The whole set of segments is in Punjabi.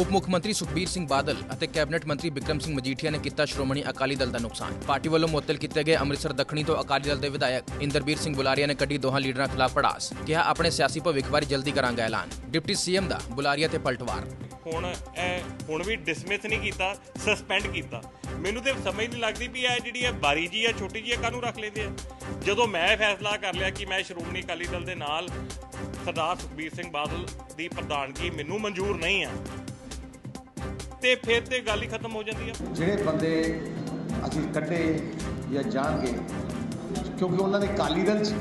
ਉਪ ਮੁੱਖ ਮੰਤਰੀ ਸੁਖਬੀਰ ਸਿੰਘ ਬਾਦਲ ਅਤੇ ਕੈਬਨਿਟ ਮੰਤਰੀ ਬਿਕਰਮ ਸਿੰਘ ਮਜੀਠੀਆ ਨੇ ਕੀਤਾ ਸ਼੍ਰੋਮਣੀ ਅਕਾਲੀ ਦਲ ਦਾ ਨੁਕਸਾਨ। ਪਾਰਟੀ ਵੱਲੋਂ ਮੁਅੱਤਲ ਕੀਤੇ ਗਏ ਅੰਮ੍ਰਿਤਸਰ ਦੱਖਣੀ ਤੋਂ ਅਕਾਲੀ ਦਲ ਦੇ ਵਿਧਾਇਕ ਇੰਦਰਬੀਰ ਸਿੰਘ ਬੁਲਾਰੀਆ ਨੇ ਕੱਢੀ ਦੋਹਾਂ ਲੀਡਰਾਂ ਖਿਲਾਫ ਪੜਾਸ ਕਿਹਾ ਆਪਣੇ ਸਿਆਸੀ ਭਵਿੱਖ ਬਾਰੇ ਜਲਦੀ ਕਰਾਂਗਾ ਐਲਾਨ, ਡਿਪਟੀ ਸੀਐਮ ਦਾ ਬੁਲਾਰੀਆ ਤੇ ਪਲਟਵਾਰ। ਹੁਣ ਇਹ ਹੁਣ ਵੀ ਡਿਸਮਿਸ ਨਹੀਂ ਕੀਤਾ ਸਸਪੈਂਡ ਕੀਤਾ। ਮੈਨੂੰ ਤੇ ਸਮਝ ਨਹੀਂ ਲੱਗਦੀ ਵੀ ਇਹ ਜਿਹੜੀ ਇਹ ਬਾਰੀ ਜੀ ਆ, ਛੋਟੀ ਜੀ ਕਾਹਨੂੰ ਰੱਖ ਲੈਂਦੇ ਆ? ਜਦੋਂ ਮੈਂ ਫੈਸਲਾ ਕਰ ਲਿਆ ਕਿ ਮੈਂ ਸ਼੍ਰੋਮਣੀ ਅਕਾਲੀ ਦਲ ਦੇ ਨਾਲ ਸਰਦਾਰ ਸੁਖਬੀਰ ਸਿੰਘ ਬਾਦਲ ਦੀ ਪ੍ਰਧਾਨਗੀ ਮੈਨੂੰ ਮਨਜ਼ੂਰ ਨਹੀਂ ਆ ਤੇ ਫਿਰ ਤੇ ਗੱਲ ਹੀ ਖਤਮ ਹੋ ਜਾਂਦੀ ਆ ਜਿਹੜੇ ਬੰਦੇ ਅਸੀਂ ਕੱਢੇ ਜਾਂ ਜਾਣਗੇ ਕਿਉਂਕਿ ਉਹਨਾਂ ਦੇ ਕਾਲੀ ਦਲ ਚ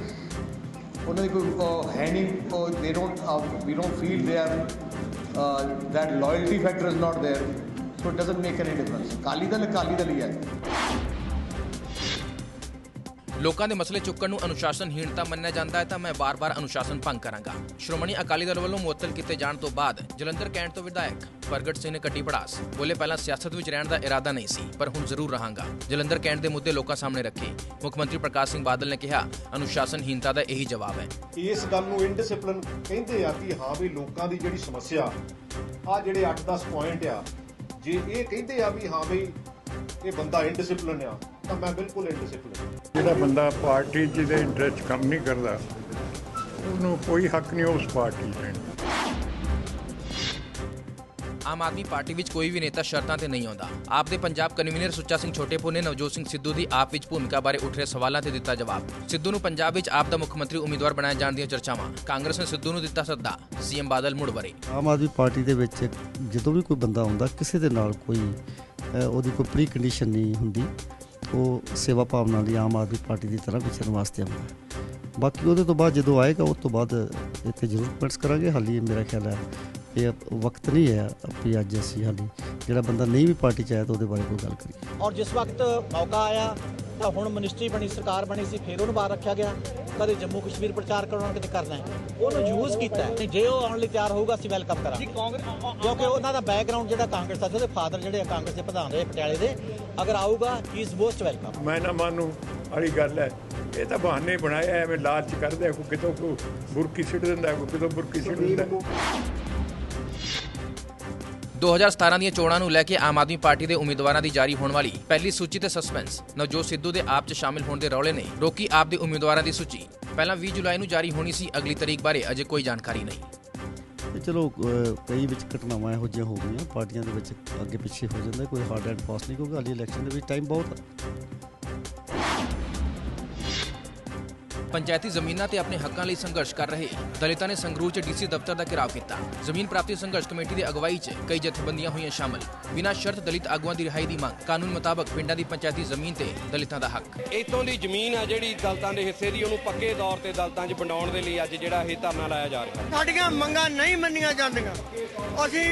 ਉਹਨਾਂ ਦੀ ਕੋਈ ਹੈ ਨਹੀਂ they don't we don't feel they are that loyalty factor is not there so it doesn't make any difference kali dal kali dal hi hai ਲੋਕਾਂ ਦੇ ਮਸਲੇ ਚੁੱਕਣ ਨੂੰ ਅਨੁਸ਼ਾਸਨਹੀਣਤਾ ਮੰਨਿਆ ਜਾਂਦਾ ਹੈ ਤਾਂ ਮੈਂ ਬਾਰ-ਬਾਰ ਅਨੁਸ਼ਾਸਨ ਭੰਗ ਕਰਾਂਗਾ। ਸ਼੍ਰੋਮਣੀ ਅਕਾਲੀ ਦਲ ਵੱਲੋਂ ਮੁਅੱਤਲ ਕੀਤੇ ਜਾਣ ਤੋਂ ਬਾਅਦ ਜਲੰਧਰ ਕੈਂਟ ਤੋਂ ਵਿਧਾਇਕ ਪ੍ਰਗਟ ਸਿੰਘ ਨੇ ਕੱਟੀ ਪੜਾਸ। ਬੋਲੇ ਪਹਿਲਾਂ ਸਿਆਸਤ ਵਿੱਚ ਰਹਿਣ ਦਾ ਇਰਾਦਾ ਨਹੀਂ ਸੀ, ਪਰ ਹੁਣ ਜ਼ਰੂਰ ਰਹਾਂਗਾ। ਜਲੰਧਰ ਕੈਂਟ ਦੇ ਮੁੱਦੇ ਲੋਕਾਂ ਸਾਹਮਣੇ ਰੱਖੇ। ਮੁੱਖ ਮੰਤਰੀ ਪ੍ਰਕਾਸ਼ ਸਿੰਘ ਬਾਦਲ ਨੇ ਕਿਹਾ, ਅਨੁਸ਼ਾਸਨਹੀਣਤਾ ਦਾ ਇਹੀ ਜਵਾਬ ਹੈ। ਇਸ ਗੱਲ ਨੂੰ ਇਨਡਿਸਪਲਿਨ ਕਹਿੰਦੇ ਆ ਕਿ ਹਾਂ ਵੀ ਲੋਕਾਂ ਦੀ ਜਿਹੜੀ ਸਮੱਸਿਆ ਆ ਜਿਹੜੇ 8-10 ਪੁਆਇੰਟ ਆ, ਜੇ ਇਹ ਕਹਿੰਦੇ ਆ ਵੀ ਹਾਂ ਵੀ ਇਹ ਬੰਦਾ ਇਨਡਿਸਪਲਿਨ ਆ ਤਾਂ ਮੈਂ ਬਿਲਕੁਲ ਇਨਡਿਸਪਲਿਨ ਜਿਹੜਾ ਬੰਦਾ ਪਾਰਟੀ ਜਿਹਦੇ ਇੰਟਰਸਟ ਕੰਮ ਨਹੀਂ ਕਰਦਾ ਉਹਨੂੰ ਕੋਈ ਹੱਕ ਨਹੀਂ ਉਸ ਪਾਰਟੀ 'ਚ ਰਹਿਣ ਦਾ। ਆਮ ਆਦਮੀ ਪਾਰਟੀ ਵਿੱਚ ਕੋਈ ਵੀ ਨੇਤਾ ਸ਼ਰਤਾਂ ਤੇ ਨਹੀਂ ਆਉਂਦਾ। ਆਪ ਦੇ ਪੰਜਾਬ ਕਨਵੀਨਰ ਸੁੱਚਾ ਸਿੰਘ ਛੋਟੇਪੁਰ ਨੇ ਨਵਜੋਤ ਸਿੰਘ ਸਿੱਧੂ ਦੀ ਆਪ ਵਿੱਚ ਭੂਮਿਕਾ ਬਾਰੇ ਉੱਠ ਰਹੇ ਸਵਾਲਾਂ ਤੇ ਦਿੱਤਾ ਜਵਾਬ। ਸਿੱਧੂ ਨੂੰ ਪੰਜਾਬ ਵਿੱਚ ਆਪ ਦਾ ਮੁੱਖ ਮੰਤਰੀ ਉਮੀਦਵਾਰ ਬਣਾਏ ਜਾਣ ਦੀਆਂ ਚਰਚਾਵਾਂ। ਕਾਂਗਰਸ ਨੇ ਸਿੱਧੂ ਨੂੰ ਦਿੱਤਾ ਸੱਦਾ। ਸੀਐਮ ਬਾਦਲ ਮੁੜ ਵਰੇ। ਆਮ ਆਦਮੀ ਪਾਰਟੀ ਦੇ ਵਿੱਚ ਜਦੋਂ ਵੀ ਕੋਈ ਬੰਦਾ ਆਉਂਦਾ ਕਿਸੇ ਦੇ ਨਾਲ ਕੋਈ ਉਹਦੀ ਕੋਈ ਪ੍ਰੀ ਕੰਡੀਸ਼ਨ ਨਹੀਂ ਹੁੰਦੀ। ਉਹ ਸੇਵਾ ਭਾਵਨਾ ਲਈ ਆਮ ਆਦਮੀ ਪਾਰਟੀ ਦੀ ਤਰ੍ਹਾਂ ਵਿਚਰਨ ਵਾਸਤੇ ਆਉਂਦਾ ਬਾਕੀ ਉਹਦੇ ਤੋਂ ਬਾਅਦ ਜਦੋਂ ਆਏਗਾ, ਉਸ ਤੋਂ ਬਾਅਦ ਇੱਥੇ ਜ਼ਰੂਰ ਕਮੈਂਟਸ ਕਰਾਂਗੇ। ਹਾਲੀ ਮੇਰਾ ਖਿਆਲ ਹੈ ਇਹ ਵਕਤ ਨਹੀਂ ਹੈ ਵੀ ਅੱਜ ਅਸੀਂ ਹਾਲੀ। ਜਿਹੜਾ ਬੰਦਾ ਨਹੀਂ ਵੀ ਪਾਰਟੀ ਚ ਆਇਆ ਤਾਂ ਉਹਦੇ ਬਾਰੇ ਕੋਈ ਗੱਲ ਕਰੀਏ। ਔਰ ਜਿਸ ਵਕਤ ਮੌਕਾ ਆਇਆ, ਤਾਂ ਹੁਣ ਮਿਨਿਸਟਰੀ ਬਣੀ, ਸਰਕਾਰ ਬਣੀ ਸੀ, ਫਿਰ ਉਹਨੂੰ ਬਾਹਰ ਰੱਖਿਆ ਗਿਆ। ਕਦੇ ਜੰਮੂ ਕਸ਼ਮੀਰ ਪ੍ਰਚਾਰ ਕਰਾਉਣਾ ਕਿਤੇ ਕਰਨਾ ਹੈ? ਉਹਨੂੰ ਯੂਜ਼ ਕੀਤਾ ਹੈ। ਤੇ ਜੇ ਉਹ ਆਉਣ ਲਈ ਤਿਆਰ ਹੋਊਗਾ ਅਸੀਂ ਵੈਲਕਮ ਕਰਾਂਗੇ। ਕਿਉਂਕਿ ਉਹਨਾਂ ਦਾ ਬੈਕਗ੍ਰਾਉਂਡ ਜਿਹੜਾ ਕਾਂਗਰਸ ਦਾ ਉਹਦੇ ਫਾਦਰ ਜਿਹੜੇ ਆ ਕਾਂਗਰਸ ਦੇ ਪ੍ਰਧਾਨ ਰਹੇ ਪਟਿਆਲੇ ਦੇ ਅਗਰ ਆਊਗਾ ਹੀ ਇਜ਼ ਮੋਸਟ ਵੈਲਕਮ ਮੈਂ ਨਾ ਮਾਨੂੰ ਵਾਲੀ ਗੱਲ ਹੈ ਇਹ ਤਾਂ ਬਹਾਨੇ ਬਣਾਏ ਆ, ਐਵੇਂ ਲਾਲਚ ਕਰਦੇ ਕੋਈ ਕਿਤੋਂ ਕੋਈ ਬੁਰਕੀ ਸਿੱਟ ਦਿੰਦਾ ਕੋਈ ਕਿਤੋਂ ਬੁਰਕੀ ਸਿੱਟ ਦਿੰਦਾ। 2017 ਦੀਆਂ ਚੋਣਾਂ ਨੂੰ ਲੈ ਕੇ ਆਮ ਆਦਮੀ ਪਾਰਟੀ ਦੇ ਉਮੀਦਵਾਰਾਂ ਦੀ ਜਾਰੀ ਹੋਣ ਵਾਲੀ ਪਹਿਲੀ ਸੂਚੀ ਤੇ ਸਸਪੈਂਸ ਨਵਜੋਤ ਸਿੱਧੂ ਦੇ ਆਪ 'ਚ ਸ਼ਾਮਿਲ ਹੋਣ ਦੇ ਰੌਲੇ ਨੇ ਰੋਕੀ ਆਪ ਦੇ ਉਮੀਦਵਾਰਾਂ ਦੀ ਸੂਚੀ। ਪਹਿਲਾਂ 20 ਜੁਲਾਈ ਨੂੰ ਜਾਰੀ ਹੋਣੀ ਸੀ, ਅਗਲੀ ਤਰੀਕ ਬਾਰੇ ਅਜੇ ਕੋਈ ਜਾਣਕਾਰੀ ਨਹੀਂ। ਚਲੋ ਕਈ ਵਿੱਚ ਘਟਨਾਵਾਂ ਇਹੋ ਜਿਹੀਆਂ ਹੋ ਗਈਆਂ, ਪਾਰਟੀਆਂ ਦੇ ਵਿੱਚ ਅੱਗੇ ਪਿੱਛੇ ਹੋ ਜਾਂਦਾ, ਕੋਈ ਹਾਰਡ ਐਂਡ ਫਾਸਟ ਨਹੀਂ, ਕਿਉਂਕਿ ਹਾਲੀ ਇਲੈਕਸ਼ਨ ਦੇ ਵਿੱਚ ਟਾਈਮ ਬਹੁਤ ਪੰਚਾਇਤੀ ਜ਼ਮੀਨਾਂ ਤੇ ਆਪਣੇ ਹੱਕਾਂ ਲਈ ਸੰਘਰਸ਼ ਕਰ ਰਹੇ ਦਲਿਤਾਂ ਨੇ ਸੰਗਰੂਰ 'ਚ ਡੀਸੀ ਦਫ਼ਤਰ ਦਾ ਘਿਰਾਵ ਕੀਤਾ। ਜ਼ਮੀਨ ਪ੍ਰਾਪਤੀ ਸੰਘਰਸ਼ ਕਮੇਟੀ ਦੀ ਅਗਵਾਈ 'ਚ ਕਈ ਜਥੇਬੰਦੀਆਂ ਹੋਈਆਂ ਸ਼ਾਮਲ। ਬਿਨਾਂ ਸ਼ਰਤ ਦਲਿਤ ਆਗੂਆਂ ਦੀ ਰਿਹਾਈ ਦੀ ਮੰਗ। ਕਾਨੂੰਨ ਮੁਤਾਬਕ ਪਿੰਡਾਂ ਦੀ ਪੰਚਾਇਤੀ ਜ਼ਮੀਨ ਤੇ ਦਲਿਤਾਂ ਦਾ ਹੱਕ। ਇਤੋਂ ਦੀ ਜ਼ਮੀਨ ਆ ਜਿਹੜੀ ਦਲਤਾਂ ਦੇ ਹਿੱਸੇ ਦੀ ਉਹਨੂੰ ਪੱਕੇ ਤੌਰ ਤੇ ਦਲਤਾਂ 'ਚ ਵੰਡਾਉਣ ਦੇ ਲਈ ਅੱਜ ਜਿਹੜਾ ਇਹ ਧਰਨਾ ਲਾਇਆ ਜਾ ਰਿਹਾ। ਸਾਡੀਆਂ ਮੰਗਾਂ ਨਹੀਂ ਮੰਨੀਆਂ ਜਾਂਦੀਆਂ। ਅਸੀਂ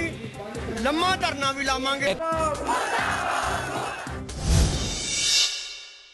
ਲੰਮਾ ਧਰਨਾ ਵੀ ਲਾਵਾਂਗੇ।